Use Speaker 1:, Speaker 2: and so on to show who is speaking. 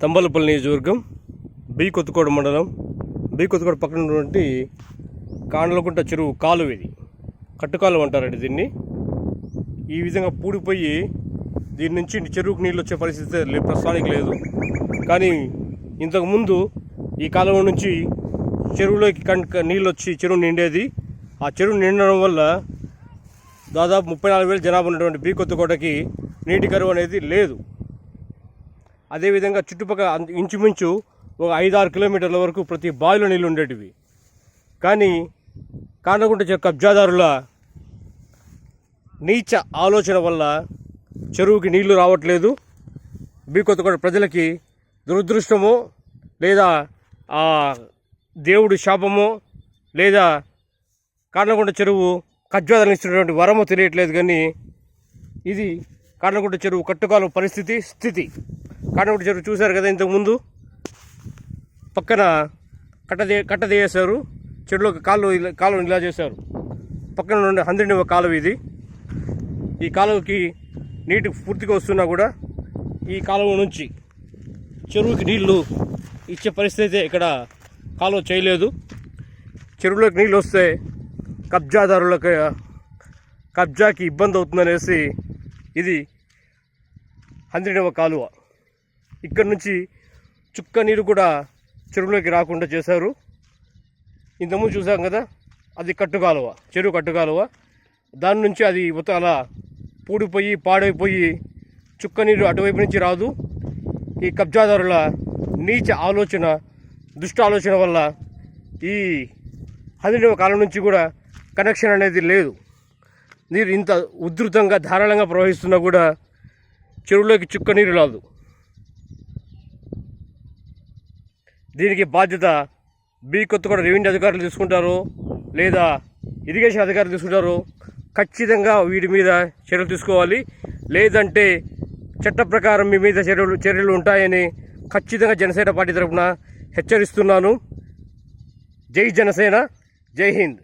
Speaker 1: తంబలపల్లి నియోజకవర్గం బి కొత్తకోట మండలం. బి కొత్తకోట పక్కన ఉన్నటువంటి కాండలకుంట చెరువు కాలువ ఇది. కట్టుకాలువ అంటారండి దీన్ని. ఈ విధంగా పూడిపోయి దీని నుంచి చెరువుకు నీళ్ళు వచ్చే పరిస్థితి లే ప్రస్తుతానికి లేదు. కానీ ఇంతకుముందు ఈ కాలువ నుంచి చెరువులోకి కన్ నీళ్ళు వచ్చి చెరువు నిండేది. ఆ చెరువు నిండడం వల్ల దాదాపు ముప్పై నాలుగు వేల జనాభా ఉన్నటువంటి బీ కొత్తకోటకి నీటి కరువు అనేది లేదు. అదేవిధంగా చుట్టుపక్కల ఇంచుమించు ఒక ఐదు ఆరు కిలోమీటర్ల వరకు ప్రతి బావిలో నీళ్ళు ఉండేటివి. కానీ కాండగుంట కబ్జాదారుల నీచ ఆలోచన వల్ల చెరువుకి నీళ్ళు రావట్లేదు. బీ కొత్తగూడ ప్రజలకి దురదృష్టమో లేదా ఆ దేవుడి శాపమో లేదా కాండగుంట చెరువు కబ్జాదారులు ఇస్తున్నటువంటి వరమో తెలియట్లేదు కానీ ఇది కాండగుంట చెరువు కట్టుకాలం పరిస్థితి స్థితి. కాండగుంట చెరువు చూశారు కదా ఇంతకుముందు? పక్కన కట్టదే కట్టదేశారు చెరువులోకి కాలువ ఇలా- కాలువని ఇలా చేశారు. పక్కన నుండి హంద్రిని కాలువ ఇది. ఈ కాలువకి నీటి పూర్తిగా వస్తున్నా కూడా ఈ కాలువ నుంచి చెరువుకి నీళ్ళు ఇచ్చే పరిస్థితి ఇక్కడ కాలువ చేయలేదు. చెరువులోకి నీళ్ళు వస్తే కబ్జాదారులకు కబ్జాకి ఇబ్బంది అవుతుందనేసి ఇది హంద్రినవ కాలువ. ఇక్కడ నుంచి చుక్క నీరు కూడా చెరువులోకి రాకుండా చేశారు. ఇంతకుముందు చూసాం కదా అది కట్టుకాలువ చెరువు కట్టుకాలువ దాని నుంచి అది మొత్తం అలా పూడిపోయి పాడైపోయి చుక్క నీరు అటువైపు నుంచి రాదు. ఈ కబ్జాదారుల నీచ ఆలోచన దుష్ట ఆలోచన వల్ల ఈ హంద్రినవ కాలం నుంచి కూడా కనెక్షన్ అనేది లేదు. నీరు ఇంత ఉధృతంగా ధారాళంగా ప్రవహిస్తున్నా కూడా చెరువులోకి చుక్క నీరు రాదు. దీనికి బాధ్యత బి కొత్తగూడ రెవెన్యూ అధికారులు తీసుకుంటారు లేదా ఇరిగేషన్ అధికారులు తీసుకుంటారు. ఖచ్చితంగా వీటి మీద చర్యలు తీసుకోవాలి. లేదంటే చట్ట ప్రకారం మీ మీద చర్యలు చర్యలు ఉంటాయని ఖచ్చితంగా జనసేన పార్టీ తరఫున హెచ్చరిస్తున్నాను. జై జనసేన జై హింద్.